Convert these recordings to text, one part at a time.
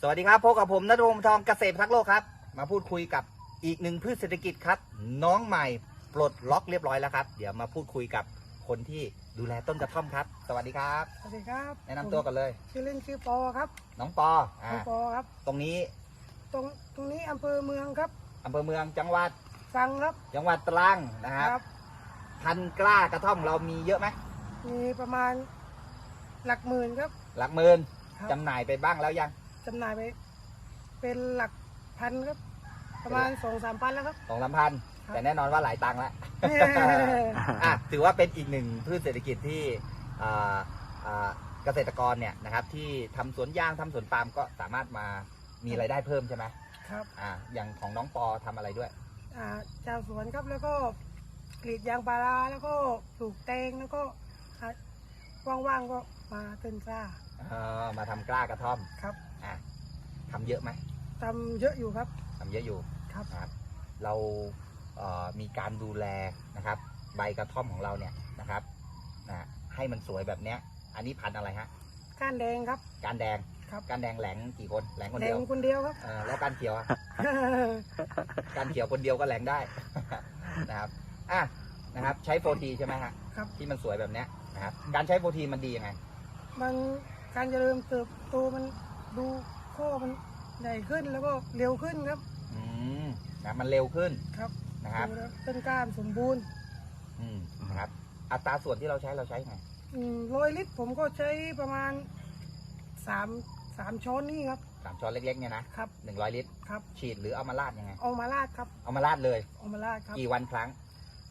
สวัสดีครับพบกับผมนัทวงศ์ทองเกษตรพักโลกครับ มาพูดคุยกับอีกหนึ่งพืชเศรษฐกิจครับ น้องใหม่ปลดล็อกเรียบร้อยแล้วครับ เดี๋ยวมาพูดคุยกับคนที่ดูแลต้นกระท่อมครับ สวัสดีครับ สวัสดีครับแนะนำตัวกันเลยผมชื่อเล่นชื่อปอครับ น้องปออ่าน้องปอครับ ตรงนี้ตรงตรงนี้อำเภอเมืองครับอำเภอเมืองจังหวัดสังครับจังหวัดตรังนะครับ พันธุ์กล้ากระท่อมเรามีเยอะไหมมีประมาณหลักหมื่นครับ หลักหมื่นครับจำหน่ายไปบ้างแล้วยังจำหน่ายไป เป็นหลักพันครับ ประมาณสองสามพันแล้วครับ สองสามพันครับ แต่แน่นอนว่าหลายตังค์แล้วอะถือว่าเป็นอีกหนึ่งพืชเศรษฐกิจที่อ่าอ่าเกษตรกรเนี่ยนะครับที่ทำสวนยางทำสวนปาล์มก็สามารถมามีรายได้เพิ่มใช่ไหมครับอ่าอย่างของน้องปอทำอะไรด้วย อ่าชาวสวนครับแล้วก็กรีดยางพาราแล้วก็ปลูกแตงแล้วก็อ่า ว่างๆก็มาเต้นซ่าเอ่อมาทำกล้ากระท่อมครับอะทำเยอะไหมทำเยอะอยู่ครับทำเยอะอยู่ครับนะครับ เราเอ่อมีการดูแลนะครับ ใบกระท่อมของเราเนี่ยนะครับนะให้มันสวยแบบเนี้ย อันนี้พันธุ์อะไรฮะก้านแดงครับการแดงครับการแดงแหลงกี่คนแหลงคนแดเดีงยวคนเดียวครับ เออแล้วการเขียวอะ การเขียวคนเดียวก็แหลงได้ นะครับ อะ นะครับ ใช้โปรตีใช่ไหมฮะ ครับ ที่มันสวยแบบเนี้ย นะครับ การใช้โปรตีมันดียังไง มันการเจริญเติบโตมันดูข้อมันใหญ่ขึ้นแล้วก็เร็วขึ้นครับอืมนะมันเร็วขึ้นครับนะครับดูแล้วต้นกล้ามสมบูรณ์อืมนะครับ อัตราส่วนที่เราใช้เราใช้ไงร้อยลิตรผมก็ใช้ประมาณสามสามช้อนนี่ครับสามช้อนเล็กๆเนี่ยนะครับหนึ่งร้อยลิตร ครับ ฉีดหรือเอามาราดยังไง เอามาราดครับเอามาราดเลยเอามาราดครับ กี่วันครั้ง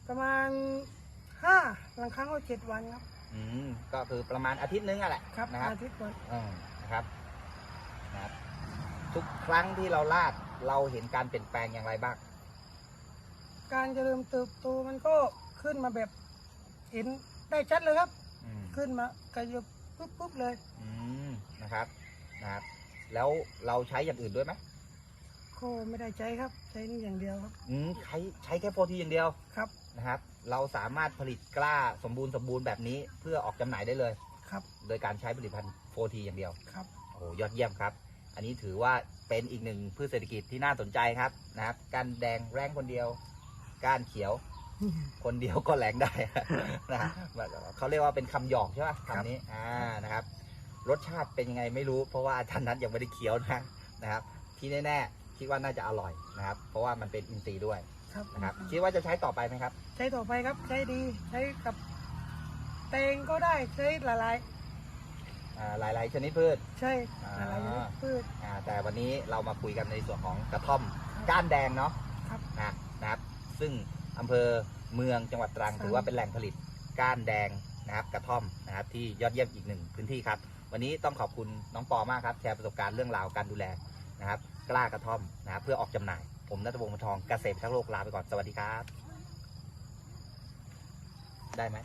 ประมาณ ห้าบางครั้งก็เจ็ดวันครับ อืมก็คือประมาณอาทิตย์นึงอะแหละครับนะครับอาทิตย์วันอืมนะครับนะครับ ทุกครั้งที่เราราดเราเห็นการเปลี่ยนแปลงอย่างไรบ้าง การเจริญเติบโตมันก็ขึ้นมาแบบเห็นได้ชัดเลยครับ อืมขึ้นมากระยบปุ๊บปุ๊บเลย อืมนะครับนะครับ แล้วเราใช้อย่างอื่นด้วยไหม ก็ไม่ได้ใช้ครับ ใช้นี่อย่างเดียวครับ อืมใช้ใช้แค่โปรตีนอย่างเดียวครับนะครับ เราสามารถผลิตกล้าสมบูรณ์สมบูรณ์แบบนี้เพื่อออกจำหน่ายได้เลย ครับโดยการใช้ผลิตภัณฑ์โฟทีอย่างเดียว ครับโอ้โหยอดเยี่ยมครับ อันนี้ถือว่าเป็นอีกหนึ่งพืชเศรษฐกิจที่น่าสนใจครับนะครับการแดงแรงคนเดียวก้านเขียว คนเดียวก็แหลงได้ นะฮะเขาเรียกว่าเป็นคำหยอกใช่ไหมครับคำนี้อ่านะครับ รสชาติเป็นยังไงไม่รู้ เพราะว่าอาจารย์นัทยังไม่ได้เคี้ยวนะนะครับ ที่แน่ๆ คิดว่าน่าจะอร่อยนะครับ เพราะว่ามันเป็นอินทรีย์ด้วยครับนะครับคิดว่าจะใช้ต่อไปไหมครับ ใช้ต่อไปครับใช้ดีใช้กับแตงก็ได้ใช้หลายอ่าหลาย ๆ ชนิดพืช ๆ ใช่อ่าหลายๆพืช อ่าแต่วันนี้เรามาคุยกันในส่วนของกระท่อมก้านแดงเนาะครับนะนะครับ ซึ่งอำเภอเมืองจังหวัดตรัง ครับ ถือว่าเป็นแหล่งผลิตก้านแดงนะครับกระท่อมนะครับที่ยอดเยี่ยมอีกหนึ่งพื้นที่ครับ วันนี้ต้องขอบคุณน้องปอมากครับแชร์ประสบการณ์เรื่องราวการดูแลนะครับ กล้ากระท่อมนะครับเพื่อออกจำหน่าย ผมนัทวงศ์มทองเกษตรทั้งโลกลาไปก่อนสวัสดีครับ ได้ไหม